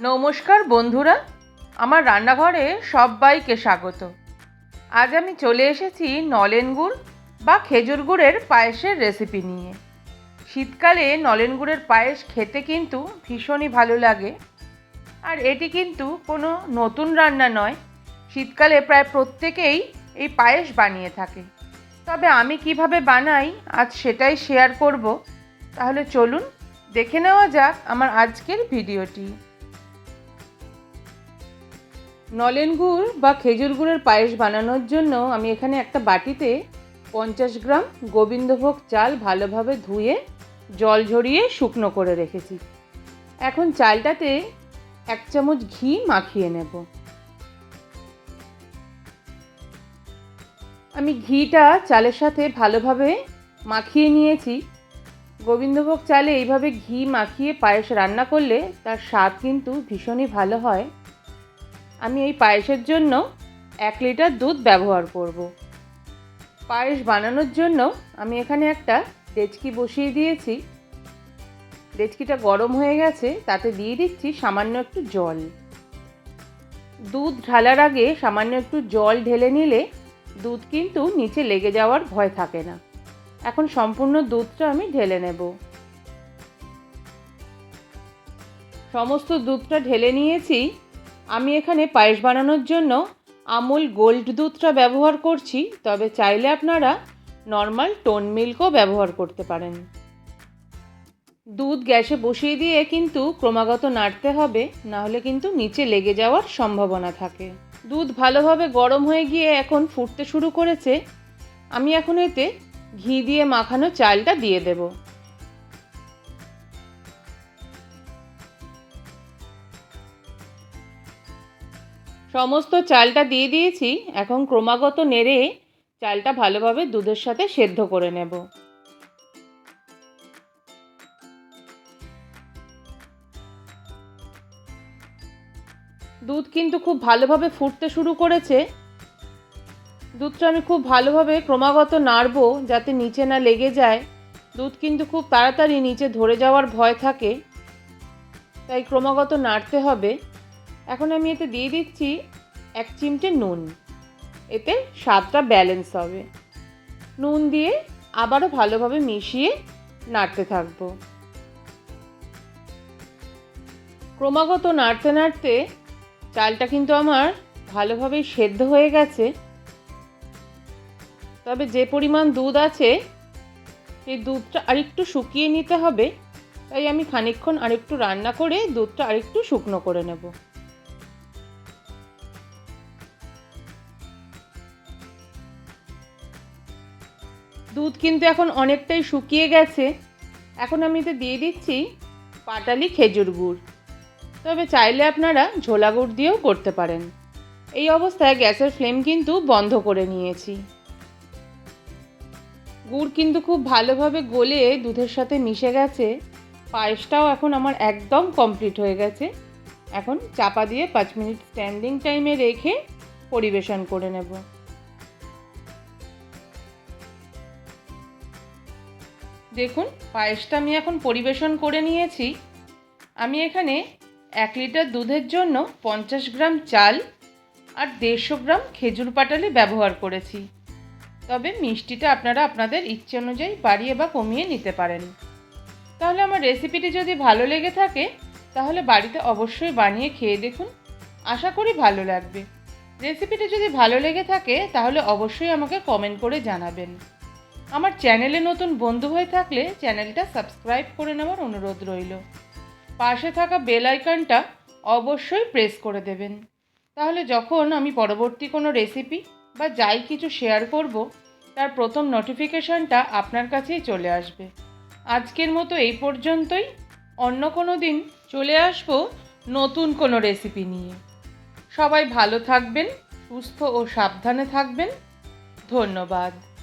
নমস্কার বন্ধুরা, আমার রান্নাঘরে সবাইকে স্বাগত। আজ আমি চলে এসেছি নলেন গুড় বা খেজুর গুড়ের পায়েসের রেসিপি নিয়ে। শীতকালে নলেন গুড়ের পায়েস খেতে কিন্তু ভীষণই ভালো লাগে। আর এটি কিন্তু কোনো নতুন রান্না নয়, শীতকালে প্রায় প্রত্যেকেই এই পায়েস বানিয়ে থাকে। তবে আমি কীভাবে বানাই, আজ সেটাই শেয়ার করব। তাহলে চলুন, দেখে নেওয়া যাক আমার আজকের ভিডিওটি। নলেন গুড় বা খেজুর গুড়ের পায়েস বানানোর জন্য আমি এখানে একটা বাটিতে পঞ্চাশ গ্রাম গোবিন্দভোগ চাল ভালোভাবে ধুয়ে জল ঝরিয়ে শুকনো করে রেখেছি। এখন চালটাতে এক চামচ ঘি মাখিয়ে নেব। আমি ঘিটা চালের সাথে ভালোভাবে মাখিয়ে নিয়েছি। গোবিন্দভোগ চালে এইভাবে ঘি মাখিয়ে পায়েস রান্না করলে তার স্বাদ কিন্তু ভীষণই ভালো হয়। আমি এই পায়েসের জন্য এক লিটার দুধ ব্যবহার করব। পায়েস বানানোর জন্য আমি এখানে একটা ডেচকি বসিয়ে দিয়েছি। ডেচকিটা গরম হয়ে গেছে, তাতে দিয়ে দিচ্ছি সামান্য একটু জল। দুধ ঢালার আগে সামান্য একটু জল ঢেলে নিলে দুধ কিন্তু নিচে লেগে যাওয়ার ভয় থাকে না। এখন সম্পূর্ণ দুধটা আমি ঢেলে নেব। সমস্ত দুধটা ঢেলে নিয়েছি। আমি এখানে পায়েস বানানোর জন্য আমুল গোল্ড দুধটা ব্যবহার করছি, তবে চাইলে আপনারা নর্মাল টোন মিল্কও ব্যবহার করতে পারেন। দুধ গ্যাসে বসিয়ে দিয়ে কিন্তু ক্রমাগত নাড়তে হবে, নাহলে কিন্তু নিচে লেগে যাওয়ার সম্ভাবনা থাকে। দুধ ভালোভাবে গরম হয়ে গিয়ে এখন ফুটতে শুরু করেছে। আমি এখন এতে ঘি দিয়ে মাখানো চালটা দিয়ে দেবো। সমস্ত চালটা দিয়ে দিয়েছি, এখন ক্রমাগত নেড়ে চালটা ভালোভাবে দুধের সাথে সেদ্ধ করে নেব। দুধ কিন্তু খুব ভালোভাবে ফুটতে শুরু করেছে। দুধটা আমি খুব ভালোভাবে ক্রমাগত নাড়বো যাতে নিচে না লেগে যায়। দুধ কিন্তু খুব তাড়াতাড়ি নিচে ধরে যাওয়ার ভয় থাকে, তাই ক্রমাগত নাড়তে হবে। এখন আমি এতে দিয়ে দিচ্ছি এক চিমটে নুন। এতে স্বাদটা ব্যালেন্স হবে। নুন দিয়ে আবারও ভালোভাবে মিশিয়ে নাড়তে থাকব। ক্রমাগত নাড়তে নাড়তে চালটা কিন্তু আমার ভালোভাবেই সেদ্ধ হয়ে গেছে। তবে যে পরিমাণ দুধ আছে, সেই দুধটা আরেকটু শুকিয়ে নিতে হবে। তাই আমি খানিকক্ষণ আরেকটু রান্না করে দুধটা আরেকটু শুকনো করে নেব। দুধ কিন্তু এখন অনেকটাই শুকিয়ে গেছে। এখন আমি এতে দিয়ে দিচ্ছি পাটালি খেজুর গুড়। তবে চাইলে আপনারা ঝোলা গুড় দিয়েও করতে পারেন। এই অবস্থায় গ্যাসের ফ্লেম কিন্তু বন্ধ করে নিয়েছি। গুড় কিন্তু খুব ভালোভাবে গলে দুধের সাথে মিশে গেছে। পায়েসটাও এখন আমার একদম কমপ্লিট হয়ে গেছে। এখন চাপা দিয়ে পাঁচ মিনিট স্ট্যান্ডিং টাইমে রেখে পরিবেশন করে নেব। দেখুন, পায়েসটা আমি এখন পরিবেশন করে নিয়েছি। আমি এখানে এক লিটার দুধের জন্য পঞ্চাশ গ্রাম চাল আর দেড়শো গ্রাম খেজুর পাটালি ব্যবহার করেছি। তবে মিষ্টিটা আপনারা আপনাদের ইচ্ছে অনুযায়ী বাড়িয়ে বা কমিয়ে নিতে পারেন। তাহলে আমার রেসিপিটি যদি ভালো লেগে থাকে, তাহলে বাড়িতে অবশ্যই বানিয়ে খেয়ে দেখুন। আশা করি ভালো লাগবে। রেসিপিটি যদি ভালো লেগে থাকে, তাহলে অবশ্যই আমাকে কমেন্ট করে জানাবেন। আমার চ্যানেলে নতুন বন্ধু হয়ে থাকলে চ্যানেলটা সাবস্ক্রাইব করে নেওয়ার অনুরোধ রইল। পাশে থাকা বেল আইকনটা অবশ্যই প্রেস করে দেবেন। তাহলে যখন আমি পরবর্তী কোনো রেসিপি বা যাই কিছু শেয়ার করব, তার প্রথম নোটিফিকেশানটা আপনার কাছেই চলে আসবে। আজকের মতো এই পর্যন্তই। অন্য কোনো দিন চলে আসব নতুন কোনো রেসিপি নিয়ে। সবাই ভালো থাকবেন, সুস্থ ও সাবধানে থাকবেন। ধন্যবাদ।